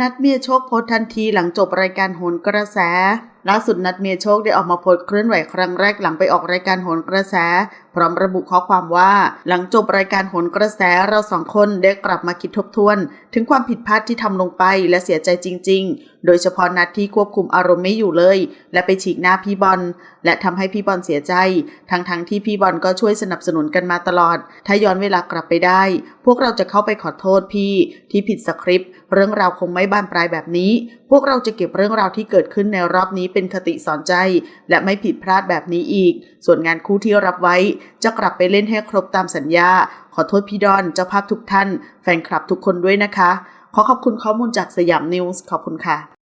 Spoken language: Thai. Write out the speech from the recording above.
นัดเมียโชคโพสทันทีหลังจบรายการโหนกระแส ล่าสุดนัดเมียโชคได้ออกมาโพสต์เคลื่อนไหวครั้งแรกหลังไปออกรายการโหนกระแส พร้อมระบุข้อความว่า หลังจบรายการโหนกระแสเราสองคนได้กลับมาคิดทบทวน ถึงความผิดพลาดที่ทำลงไปและเสียใจจริง ๆ โดยเฉพาะนัดที่ควบคุมอารมณ์ไม่อยู่เลย และไปฉีกหน้าพี่บอลและทำให้พี่บอลเสียใจ ทั้งๆทที่พี่บอลก็ช่วยสนับสนุนกันมาตลอด ถ้าย้อนเวลากลับไปได้ พวกเราจะเข้าไปขอโทษพี่ที่ผิดสคริปต์เรื่องราวคงไม่บานปลายแบบนี้ พวกเราจะเก็บเรื่องราวที่เกิดขึ้นในรอบนี้เป็นคติสอนใจ และไม่ผิดพลาดแบบนี้อีก ส่วนงานคู่ที่รับไว้ จะกลับไปเล่นให้ครบตามสัญญา ขอโทษพี่ดอนเจ้าภาพทุกท่าน แฟนคลับทุกคนด้วยนะคะ ขอขอบคุณข้อมูลจากสยามนิวส์ขอบคุณค่ะ